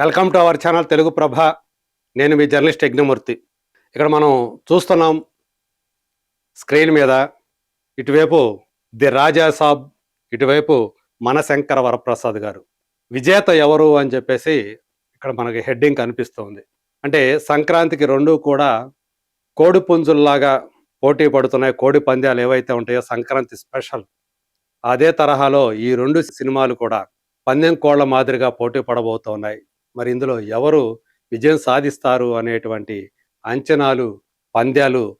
Welcome to our channel Telugu Prabha. నేను మీ journalist Yagnamurthy. ఇక్కడ మనం చూస్తున్నాం స్క్రీన్ మీద ఇటువైపు ది రాజా సాబ్ ఇటువైపు మనశంకర వరప్రసాద్ గారు. విజేత ఎవరు అని చెప్పేసి ఇక్కడ మనకి హెడ్డింగ్ కనిపిస్తుంది. అంటే సంక్రాంతికి రెండు కూడా కోడి పుంజుల్లాగా పోటీ పడుతున్నాయి. కోడి పందాలు ఏవైతే ఉంటాయో సంక్రాంతి స్పెషల్. అదే తరహాలో ఈ రెండు సినిమాలు కూడా పందెం కోళ్ళ మాదిరిగా పోటీ పడబోతున్నాయి. మరి ఇందులో ఎవరు విజయం సాధిస్తారు అనేటువంటి అంచనాలు పంద్యాలు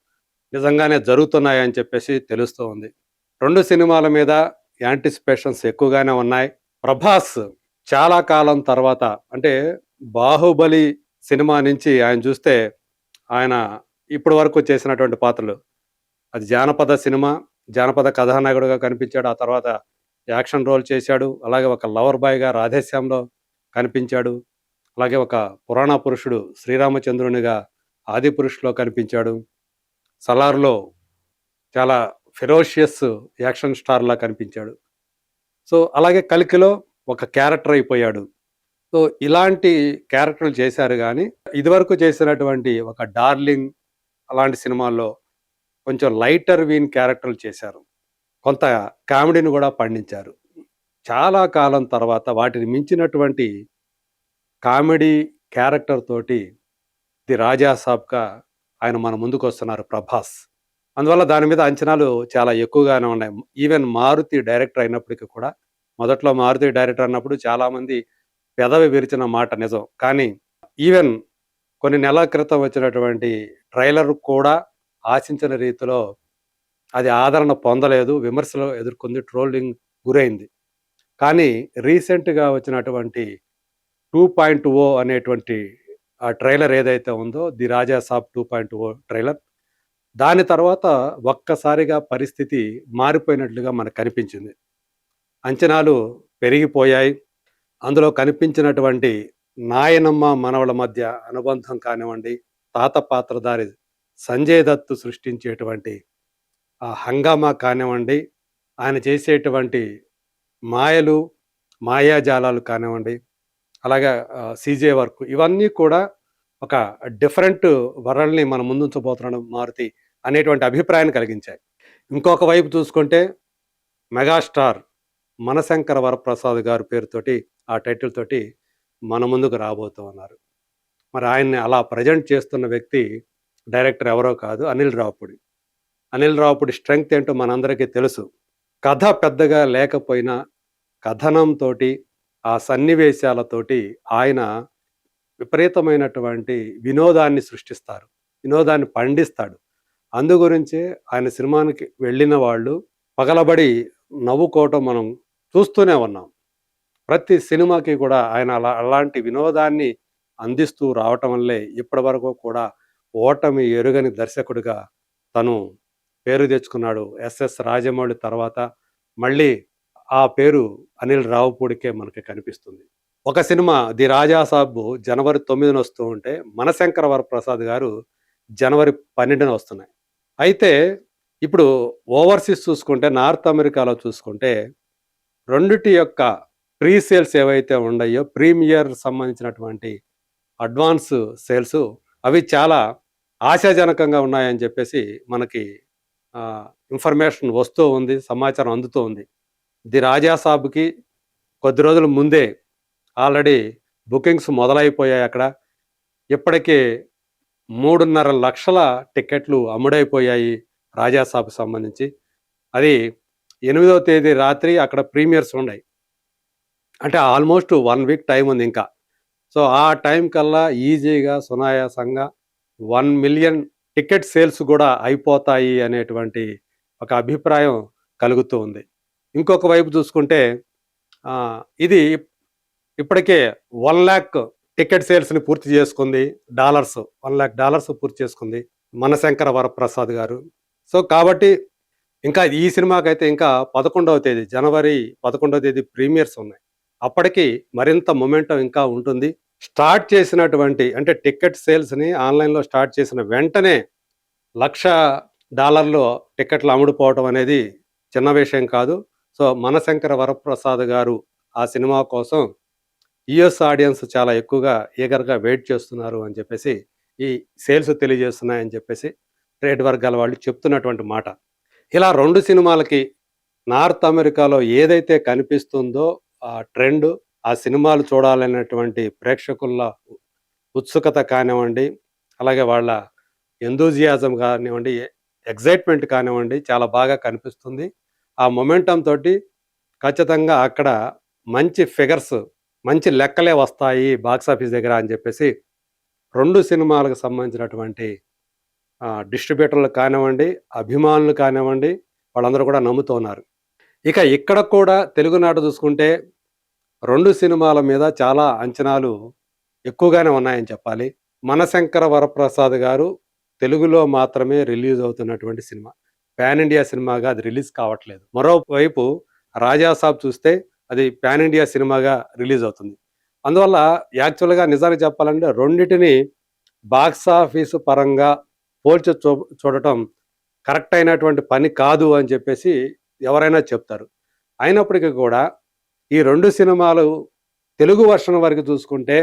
నిజంగానే జరుగుతున్నాయని చెప్పేసి తెలుస్తూ ఉంది. రెండు సినిమాల మీద యాంటిసిపేషన్స్ ఎక్కువగానే ఉన్నాయి. ప్రభాస్ చాలా కాలం తర్వాత అంటే బాహుబలి సినిమా నుంచి ఆయన చూస్తే ఆయన ఇప్పటి వరకు చేసినటువంటి పాత్రలు. అది జానపద సినిమా జానపద కథానాయకుడుగా కనిపించాడు. ఆ తర్వాత యాక్షన్ రోల్ చేశాడు. అలాగే ఒక లవర్ బాయ్గా రాధేశ్యాంలో కనిపించాడు. అలాగే ఒక పురాణ పురుషుడు శ్రీరామచంద్రునిగా ఆది పురుషులో కనిపించాడు. సలార్లో చాలా ఫెరోషియస్ యాక్షన్ స్టార్లా కనిపించాడు. సో అలాగే కలికిలో ఒక క్యారెక్టర్ అయిపోయాడు. సో ఇలాంటి క్యారెక్టర్లు చేశారు కానీ ఇదివరకు చేసినటువంటి ఒక డార్లింగ్ అలాంటి సినిమాల్లో కొంచెం లైటర్ వీన్ క్యారెక్టర్లు చేశారు. కొంత కామెడీని కూడా పండించారు. చాలా కాలం తర్వాత వాటిని మించినటువంటి కామెడీ క్యారెక్టర్ తోటి ది రాజా సాబ్గా ఆయన మన ముందుకు వస్తున్నారు ప్రభాస్. అందువల్ల దాని మీద అంచనాలు చాలా ఎక్కువగానే ఉన్నాయి. ఈవెన్ మారుతి డైరెక్టర్ అయినప్పటికీ కూడా మొదట్లో మారుతి డైరెక్టర్ అన్నప్పుడు చాలామంది పెదవి విరిచిన మాట నిజం. కానీ ఈవెన్ కొన్ని నెలల క్రితం వచ్చినటువంటి ట్రైలర్ కూడా ఆశించిన రీతిలో అది ఆదరణ పొందలేదు విమర్శలు ఎదుర్కొంది ట్రోలింగ్ గురైంది. కానీ రీసెంట్గా వచ్చినటువంటి టూ పాయింట్ ఓ అనేటువంటి ఆ ట్రైలర్ ఏదైతే ఉందో the Raja Saab two point O trailer. దాని తర్వాత ఒక్కసారిగా పరిస్థితి మారిపోయినట్లుగా మనకు కనిపించింది. అంచనాలు పెరిగిపోయాయి. అందులో కనిపించినటువంటి నాయనమ్మ మనవల మధ్య అనుబంధం కానివ్వండి తాత పాత్రధారి సంజయ్ దత్ సృష్టించేటువంటి ఆ హంగామా కానివ్వండి ఆయన చేసేటువంటి మాయలు మాయాజాలాలు కానివ్వండి అలాగే సీజే వర్క్. ఇవన్నీ కూడా ఒక డిఫరెంట్ వరల్డ్ని మనం ముందుంచబోతున్నాడు మారుతి అనేటువంటి అభిప్రాయాన్ని కలిగించాయి. ఇంకొక వైపు చూసుకుంటే మెగాస్టార్ మనశంకర వరప్రసాద్ గారి పేరుతోటి ఆ టైటిల్ తోటి మన ముందుకు రాబోతూ ఉన్నారు. మరి ఆయన్ని అలా ప్రజెంట్ చేస్తున్న వ్యక్తి డైరెక్టర్ ఎవరో కాదు అనిల్ రావుపుడి. అనిల్ రావుపుడి స్ట్రెంగ్త్ ఏంటో మనందరికీ తెలుసు. కథ పెద్దగా లేకపోయినా కథనంతో ఆ సన్నివేశాలతోటి ఆయన విపరీతమైనటువంటి వినోదాన్ని సృష్టిస్తారు. వినోదాన్ని పండిస్తాడు. అందుగురించే ఆయన సినిమానికి వెళ్ళిన వాళ్ళు పగలబడి నవ్వుకోవటం మనం చూస్తూనే ఉన్నాం. ప్రతి సినిమాకి కూడా ఆయన అలా అలాంటి వినోదాన్ని అందిస్తూ రావటం వల్లే ఇప్పటి వరకు కూడా ఓటమి ఎరుగని దర్శకుడిగా తను పేరు తెచ్చుకున్నాడు. ఎస్ఎస్ రాజమౌళి తర్వాత మళ్ళీ ఆ పేరు అనిల్ రావుపూడికే మనకి కనిపిస్తుంది. ఒక సినిమా ది రాజా సాబ్ జనవరి తొమ్మిదిన వస్తూ ఉంటే మనశంకర వరప్రసాద్ గారు జనవరి పన్నెండున వస్తున్నాయి. అయితే ఇప్పుడు ఓవర్సీస్ చూసుకుంటే నార్త్ అమెరికాలో చూసుకుంటే రెండిటి యొక్క ప్రీ సేల్స్ ఏవైతే ఉన్నాయో ప్రీమియర్ సంబంధించినటువంటి అడ్వాన్స్ సేల్స్ అవి చాలా ఆశాజనకంగా ఉన్నాయని చెప్పేసి మనకి ఇన్ఫర్మేషన్ వస్తూ ఉంది సమాచారం అందుతూ ఉంది. ది రాజాసాబ్కి కొద్ది రోజుల ముందే ఆల్రెడీ బుకింగ్స్ మొదలైపోయాయి అక్కడ. ఇప్పటికే మూడున్నర లక్షల టికెట్లు అమ్ముడైపోయాయి రాజాసాబ్కి సంబంధించి. అది ఎనిమిదవ తేదీ రాత్రి అక్కడ ప్రీమియర్స్ ఉన్నాయి. అంటే ఆల్మోస్ట్ వన్ వీక్ టైం ఉంది ఇంకా. సో ఆ టైం కల్లా ఈజీగా సునాయాసంగా వన్ మిలియన్ టికెట్ సేల్స్ కూడా అయిపోతాయి అనేటువంటి ఒక అభిప్రాయం కలుగుతూ ఉంది. ఇంకొక వైపు చూసుకుంటే ఇది ఇప్పటికే వన్ ల్యాక్ టికెట్ సేల్స్ని పూర్తి చేసుకుంది. డాలర్స్ వన్ ల్యాక్ డాలర్స్ పూర్తి చేసుకుంది మనశంకర వరప్రసాద్ గారు. సో కాబట్టి ఇంకా ఈ సినిమాకైతే ఇంకా పదకొండవ తేదీ జనవరి పదకొండవ తేదీ ప్రీమియర్స్ ఉన్నాయి. అప్పటికి మరింత మొమెంటం ఇంకా ఉంటుంది. స్టార్ట్ చేసినటువంటి అంటే టికెట్ సేల్స్ని ఆన్లైన్లో స్టార్ట్ చేసిన వెంటనే లక్ష డాలర్లు టికెట్లు అమ్ముడుపోవటం అనేది చిన్న విషయం కాదు. సో మనశంకర వరప్రసాద్ గారు ఆ సినిమా కోసం యుఎస్ ఆడియన్స్ చాలా ఎక్కువగా ఈగర్గా వెయిట్ చేస్తున్నారు అని చెప్పేసి ఈ సేల్స్ తెలియజేస్తున్నాయని చెప్పేసి ట్రేడ్ వర్గాల వాళ్ళు చెప్తున్నటువంటి మాట. ఇలా రెండు సినిమాలకి నార్త్ అమెరికాలో ఏదైతే కనిపిస్తుందో ఆ ట్రెండ్ ఆ సినిమాలు చూడాలనేటువంటి ప్రేక్షకుల ఉత్సుకత కానివ్వండి అలాగే వాళ్ళ ఎందూజియాజం కానివ్వండి ఎగ్జైట్మెంట్ కానివ్వండి చాలా బాగా కనిపిస్తుంది. ఆ మొమెంటం తోటి ఖచ్చితంగా అక్కడ మంచి ఫిగర్స్ మంచి లెక్కలే వస్తాయి బాక్స్ ఆఫీస్ దగ్గర అని చెప్పేసి రెండు సినిమాలకు సంబంధించినటువంటి డిస్ట్రిబ్యూటర్లు కానివ్వండి అభిమానులు కానివ్వండి వాళ్ళందరూ కూడా నమ్ముతున్నారు ఇక ఇక్కడ కూడా తెలుగునాట చూసుకుంటే రెండు సినిమాల మీద చాలా అంచనాలు ఎక్కువగానే ఉన్నాయని చెప్పాలి. మనశంకర వరప్రసాద్ గారు తెలుగులో మాత్రమే రిలీజ్ అవుతున్నటువంటి సినిమా. పాన్ ఇండియా సినిమాగా అది రిలీజ్ కావట్లేదు. మరోవైపు రాజాసాబ్ చూస్తే అది పాన్ ఇండియా సినిమాగా రిలీజ్ అవుతుంది. అందువల్ల యాక్చువల్గా నిజానికి చెప్పాలంటే రెండింటిని బాక్స్ ఆఫీసు పరంగా పోల్చి చూ చూడటం కరెక్ట్ అయినటువంటి పని కాదు అని చెప్పేసి ఎవరైనా చెప్తారు. అయినప్పటికీ కూడా ఈ రెండు సినిమాలు తెలుగు వర్షన్ వరకు చూసుకుంటే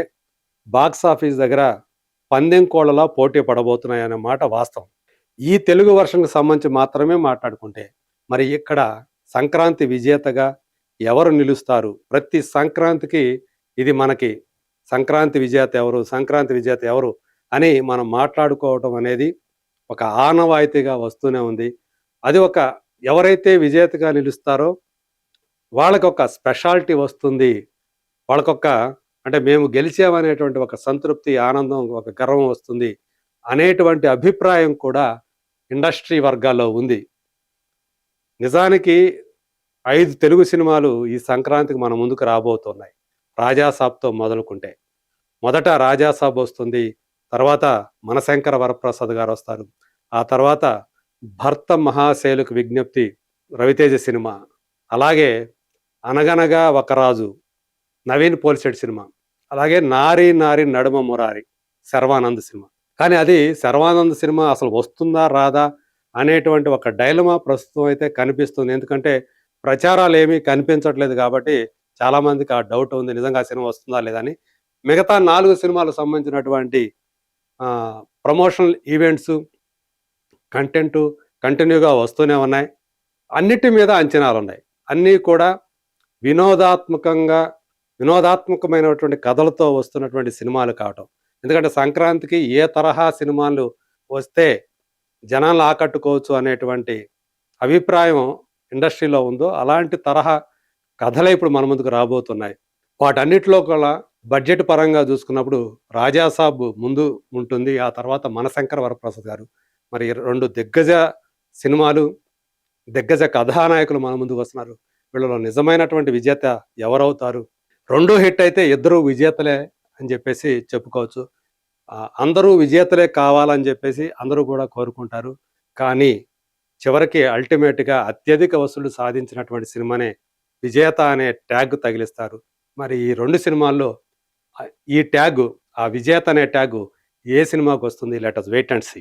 బాక్స్ ఆఫీస్ దగ్గర పందెం కోళ్ళలా పోటీ పడబోతున్నాయి అనే మాట వాస్తవం. ఈ తెలుగు వర్షన్కి సంబంధించి మాత్రమే మాట్లాడుకుంటే మరి ఇక్కడ సంక్రాంతి విజేతగా ఎవరు నిలుస్తారు? ప్రతి సంక్రాంతికి ఇది మనకి సంక్రాంతి విజేత ఎవరు సంక్రాంతి విజేత ఎవరు అని మనం మాట్లాడుకోవటం అనేది ఒక ఆనవాయితీగా వస్తూనే ఉంది. అది ఒక ఎవరైతే విజేతగా నిలుస్తారో వాళ్ళకి ఒక స్పెషాలిటీ వస్తుంది. వాళ్ళకొక అంటే మేము గెలిచామనేటువంటి ఒక సంతృప్తి ఆనందం ఒక గర్వం వస్తుంది అనేటువంటి అభిప్రాయం కూడా ఇండస్ట్రీ వర్గాల్లో ఉంది. నిజానికి ఐదు తెలుగు సినిమాలు ఈ సంక్రాంతికి మన ముందుకు రాబోతున్నాయి. రాజాసాబ్తో మొదలుకుంటే. మొదట రాజాసాబ్ వస్తుంది తర్వాత మనశంకర వరప్రసాద్ గారు వస్తారు. ఆ తర్వాత భర్త మహాశైలుకు విజ్ఞప్తి రవితేజ సినిమా. అలాగే అనగనగా ఒక రాజు నవీన్ పోల్సెట్ సినిమా. అలాగే నారి నారి నడుమ మురారి శర్వానంద్ సినిమా. కానీ అది శర్వానంద్ సినిమా అసలు వస్తుందా రాదా అనేటువంటి ఒక డైలమా ప్రస్తుతం అయితే కనిపిస్తుంది. ఎందుకంటే ప్రచారాలు ఏమీ కనిపించట్లేదు కాబట్టి చాలామందికి ఆ డౌట్ ఉంది నిజంగా సినిమా వస్తుందా లేదా అని. మిగతా నాలుగు సినిమాలకు సంబంధించినటువంటి ప్రమోషనల్ ఈవెంట్స్ కంటెంట్ కంటిన్యూగా వస్తూనే ఉన్నాయి. అన్నిటి మీద అంచనాలు ఉన్నాయి. అన్నీ కూడా వినోదాత్మకంగా వినోదాత్మకమైనటువంటి కథలతో వస్తున్నటువంటి సినిమాలు కావటం. ఎందుకంటే సంక్రాంతికి ఏ తరహా సినిమాలు వస్తే జనాలు ఆకట్టుకోవచ్చు అనేటువంటి అభిప్రాయం ఇండస్ట్రీలో ఉందో అలాంటి తరహా కథలే ఇప్పుడు మన ముందుకు రాబోతున్నాయి. వాటన్నిటిలో కూడా బడ్జెట్ పరంగా చూసుకున్నప్పుడు రాజాసాబ్ ముందు ఉంటుంది. ఆ తర్వాత మనశంకర వరప్రసాద్ గారు. మరి రెండు దిగ్గజ సినిమాలు దిగ్గజ కథానాయకులు మన ముందుకు వస్తున్నారు. వీళ్ళలో నిజమైనటువంటి విజేత ఎవరవుతారు? రెండో హిట్ అయితే ఇద్దరు విజేతలే అని చెప్పేసి చెప్పుకోవచ్చు. అందరూ విజేతలే కావాలని చెప్పేసి అందరూ కూడా కోరుకుంటారు. కానీ చివరికి అల్టిమేట్గా అత్యధిక వసూలు సాధించినటువంటి సినిమానే విజేత అనే ట్యాగ్ తగిలిస్తారు. మరి ఈ రెండు సినిమాల్లో ఈ ట్యాగ్ ఆ విజేత అనే ట్యాగ్ ఏ సినిమాకి వస్తుంది? Let us wait and see.